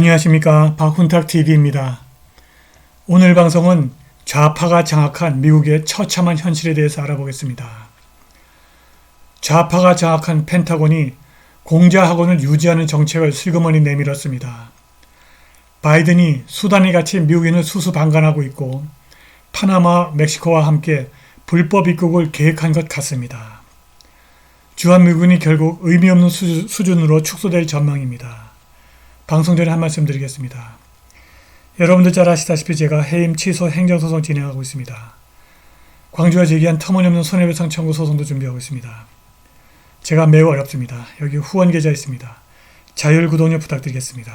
안녕하십니까 박훈탁TV입니다. 오늘 방송은 좌파가 장악한 미국의 처참한 현실에 대해서 알아보겠습니다. 좌파가 장악한 펜타곤이 공자 학원을 유지하는 정책을 슬그머니 내밀었습니다. 바이든이 수단에 갇힌 미국인을 수수방관하고 있고 파나마, 멕시코와 함께 불법 입국을 계획한 것 같습니다. 주한미군이 결국 의미 없는 수준으로 축소될 전망입니다. 방송 전에 한 말씀 드리겠습니다. 여러분들 잘 아시다시피 제가 해임 취소 행정소송 진행하고 있습니다. 광주가 제기한 터무니없는 손해배상 청구 소송도 준비하고 있습니다. 제가 매우 어렵습니다. 여기 후원 계좌 있습니다. 자율 구독료 부탁드리겠습니다.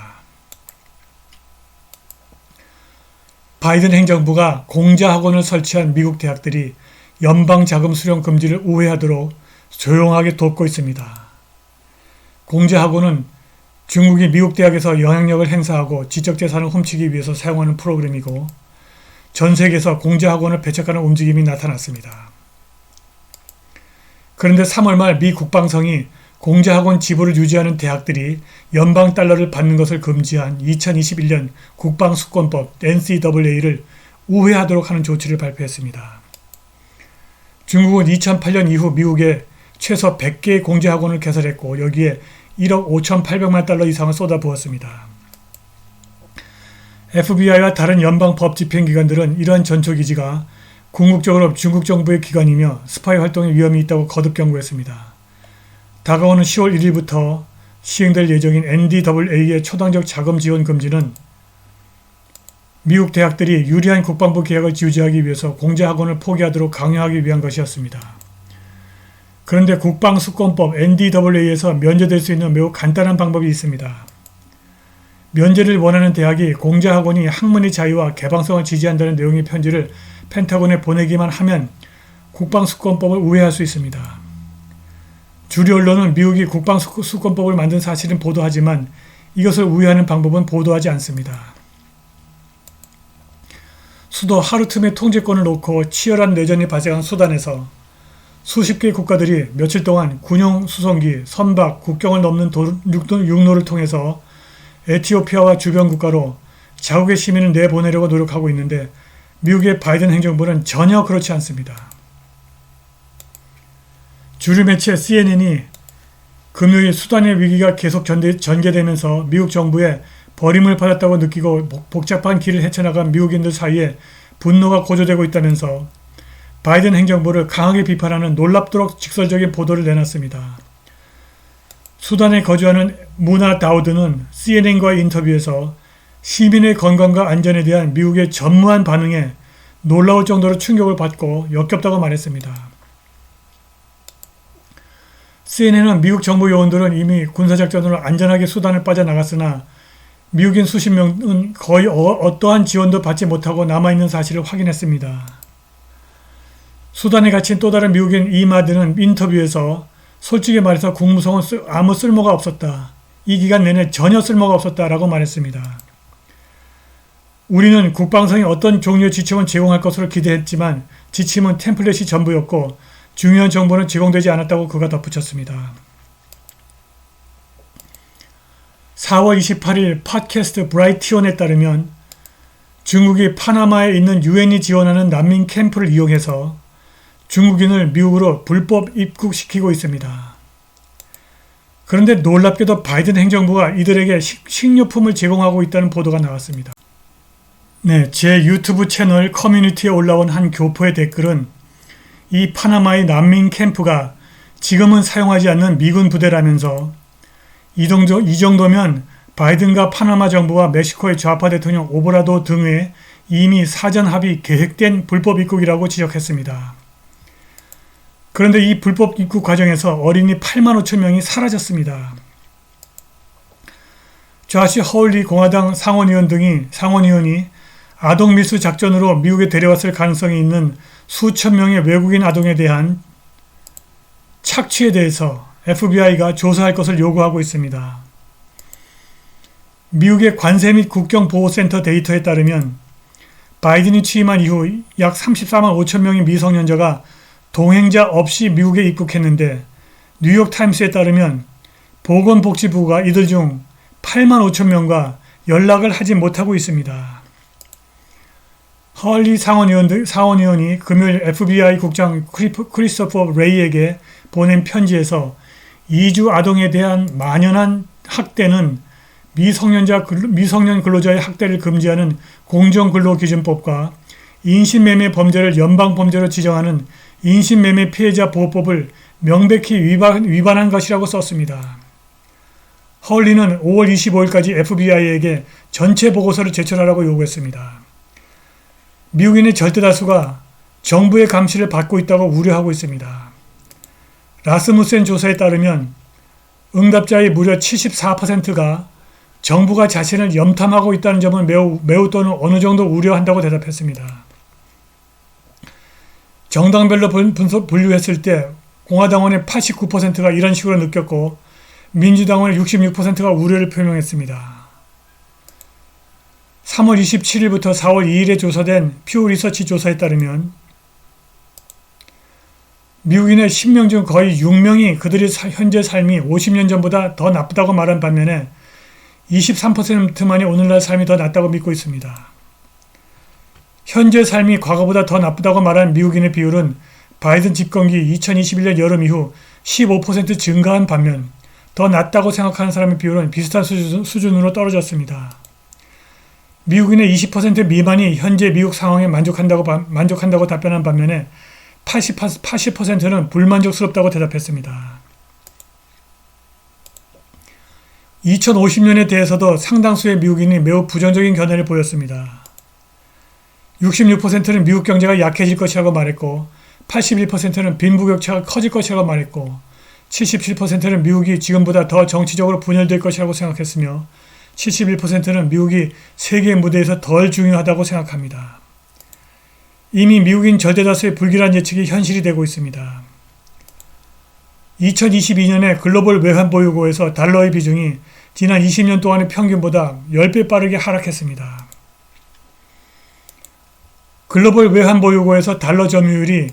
바이든 행정부가 공자학원을 설치한 미국 대학들이 연방 자금 수령 금지를 우회하도록 조용하게 돕고 있습니다. 공자학원은 중국이 미국 대학에서 영향력을 행사하고 지적재산을 훔치기 위해서 사용하는 프로그램이고 전 세계에서 공자학원을 배척하는 움직임이 나타났습니다. 그런데 3월 말 미 국방성이 공자학원 지부를 유지하는 대학들이 연방 달러를 받는 것을 금지한 2021년 국방수권법 NCAA를 우회하도록 하는 조치를 발표했습니다. 중국은 2008년 이후 미국에 최소 100개의 공제 학원을 개설했고 여기에 1억 5,800만 달러 이상을 쏟아부었습니다. FBI와 다른 연방 법 집행기관들은 이러한 전초기지가 궁극적으로 중국 정부의 기관이며 스파이 활동의 위험이 있다고 거듭 경고했습니다. 다가오는 10월 1일부터 시행될 예정인 NDAA의 초당적 자금 지원 금지는 미국 대학들이 유리한 국방부 계약을 유지하기 위해서 공제 학원을 포기하도록 강요하기 위한 것이었습니다. 그런데 국방수권법 NDAA에서 면제될 수 있는 매우 간단한 방법이 있습니다. 면제를 원하는 대학이 공제학원이 학문의 자유와 개방성을 지지한다는 내용의 편지를 펜타곤에 보내기만 하면 국방수권법을 우회할 수 있습니다. 주류 언론은 미국이 국방수권법을 만든 사실은 보도하지만 이것을 우회하는 방법은 보도하지 않습니다. 수도 하루틈의 통제권을 놓고 치열한 내전이 발생한 수단에서 수십 개의 국가들이 며칠 동안 군용 수송기, 선박, 국경을 넘는 도, 육로를 통해서 에티오피아와 주변 국가로 자국의 시민을 내보내려고 노력하고 있는데 미국의 바이든 행정부는 전혀 그렇지 않습니다. 주류 매체 CNN이 금요일 수단의 위기가 계속 전개, 전개되면서 미국 정부의 버림을 받았다고 느끼고 복잡한 길을 헤쳐나간 미국인들 사이에 분노가 고조되고 있다면서 바이든 행정부를 강하게 비판하는 놀랍도록 직설적인 보도를 내놨습니다. 수단에 거주하는 무나 다우드는 CNN과의 인터뷰에서 시민의 건강과 안전에 대한 미국의 전무한 반응에 놀라울 정도로 충격을 받고 역겹다고 말했습니다. CNN은 미국 정부 요원들은 이미 군사작전으로 안전하게 수단을 빠져나갔으나 미국인 수십 명은 거의 어, 떠한 지원도 받지 못하고 남아있는 사실을 확인했습니다. 수단에 갇힌 또 다른 미국인 이마드는 인터뷰에서 솔직히 말해서 국무성은 아무 쓸모가 없었다. 이 기간 내내 전혀 쓸모가 없었다라고 말했습니다. 우리는 국방성이 어떤 종류의 지침을 제공할 것으로 기대했지만 지침은 템플릿이 전부였고 중요한 정보는 제공되지 않았다고 그가 덧붙였습니다. 4월 28일 팟캐스트 브라이티온에 따르면 중국이 파나마에 있는 유엔이 지원하는 난민 캠프를 이용해서 중국인을 미국으로 불법 입국시키고 있습니다. 그런데 놀랍게도 바이든 행정부가 이들에게 식 료품을 제공하고 있다는 보도가 나왔습니다. 네, 제 유튜브 채널 커뮤니티에 올라온 한 교포의 댓글은 이 파나마의 난민 캠프가 지금은 사용하지 않는 미군 부대라면서 이 정도, 이 정도면 바이든과 파나마 정부와 멕시코의 좌파 대통령 오브라도 등의 이미 사전 합의 계획된 불법 입국이라고 지적했습니다. 그런데 이 불법 입국 과정에서 어린이 8만 5천 명이 사라졌습니다. 좌시 허울리 공화당 상원의원 등이 상원의원이 아동 밀수 작전으로 미국에 데려왔을 가능성이 있는 수천 명의 외국인 아동에 대한 착취에 대해서 FBI가 조사할 것을 요구하고 있습니다. 미국의 관세 및 국경보호센터 데이터에 따르면 바이든이 취임한 이후 약 34만 5천 명의 미성년자가 동행자 없이 미국에 입국했는데 뉴욕타임스에 따르면 보건복지부가 이들 중 8만 5천 명과 연락을 하지 못하고 있습니다. 헐리 상원의원, 상원의원이 금요일 FBI 국장 크리스토퍼 레이에게 보낸 편지에서 이주 아동에 대한 만연한 학대는 미성년자 미성년 근로자의 학대를 금지하는 공정근로기준법과 인신매매 범죄를 연방범죄로 지정하는 인신매매 피해자 보호법을 명백히 위반, 위반한 것이라고 썼습니다. 헐리는 5월 25일까지 FBI에게 전체 보고서를 제출하라고 요구했습니다. 미국인의 절대 다수가 정부의 감시를 받고 있다고 우려하고 있습니다. 라스무센 조사에 따르면 응답자의 무려 74%가 정부가 자신을 염탐하고 있다는 점을 매우, 매우 또는 어느 정도 우려한다고 대답했습니다. 정당별로 분- 분석, 분류했을 때 공화당원의 89%가 이런 식으로 느꼈고 민주당원의 66%가 우려를 표명했습니다. 3월 27일부터 4월 2일에 조사된 퓨 리서치 조사에 따르면 미국인의 10명 중 거의 6명이 그들의 사- 현재 삶이 50년 전보다 더 나쁘다고 말한 반면에 23%만이 오늘날 삶이 더 낫다고 믿고 있습니다. 현재 삶이 과거보다 더 나쁘다고 말한 미국인의 비율은 바이든 집권기 2021년 여름 이후 15% 증가한 반면 더 낫다고 생각하는 사람의 비율은 비슷한 수준, 수준으로 떨어졌습니다. 미국인의 20% 미만이 현재 미국 상황에 만족한다고, 바- 만족한다고 답변한 반면에 80, 80%는 불만족스럽다고 대답했습니다. 2050년에 대해서도 상당수의 미국인이 매우 부정적인 견해를 보였습니다. 66%는 미국 경제가 약해질 것이라고 말했고 81%는 빈부격차가 커질 것이라고 말했고 77%는 미국이 지금보다 더 정치적으로 분열될 것이라고 생각했으며 71%는 미국이 세계 무대에서 덜 중요하다고 생각합니다. 이미 미국인 절대다수의 불길한 예측이 현실이 되고 있습니다. 2022년에 글로벌 외환 보유고에서 달러의 비중이 지난 20년 동안의 평균보다 10배 빠르게 하락했습니다. 글로벌 외환 보유고에서 달러 점유율이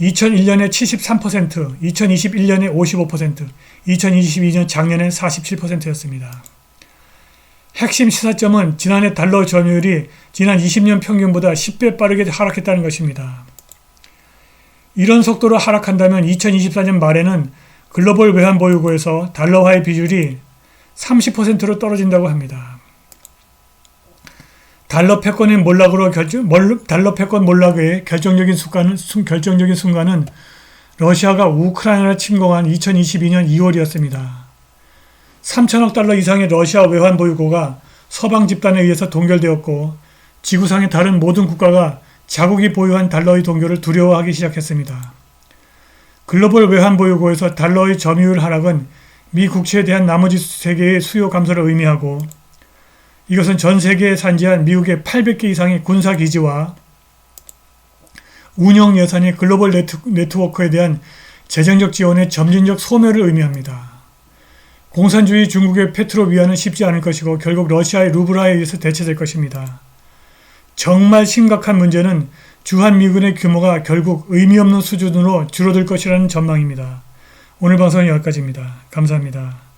2001년에 73%, 2021년에 55%, 2022년 작년에 47%였습니다. 핵심 시사점은 지난해 달러 점유율이 지난 20년 평균보다 10배 빠르게 하락했다는 것입니다. 이런 속도로 하락한다면 2024년 말에는 글로벌 외환 보유고에서 달러화의 비율이 30%로 떨어진다고 합니다. 달러 패권의 몰락으로 결정, 몰- 달러 패권 몰락의 결정적인 순간은, 순- 결정적인 순간은 러시아가 우크라이나를 침공한 2022년 2월이었습니다. 3천억 달러 이상의 러시아 외환 보유고가 서방 집단에 의해서 동결되었고 지구상의 다른 모든 국가가 자국이 보유한 달러의 동결을 두려워하기 시작했습니다. 글로벌 외환 보유고에서 달러의 점유율 하락은 미 국채에 대한 나머지 세계의 수요 감소를 의미하고 이것은 전 세계에 산지한 미국의 800개 이상의 군사 기지와 운영 예산의 글로벌 네트, 네트 워크에 대한 재정적 지원의 점진적 소멸을 의미합니다. 공산주의 중국의 페트로 위안은 쉽지 않을 것이고 결국 러시아의 루브라에 의해서 대체될 것입니다. 정말 심각한 문제는 주한 미군의 규모가 결국 의미 없는 수준으로 줄어들 것이라는 전망입니다. 오늘 방송은 여기까지입니다. 감사합니다.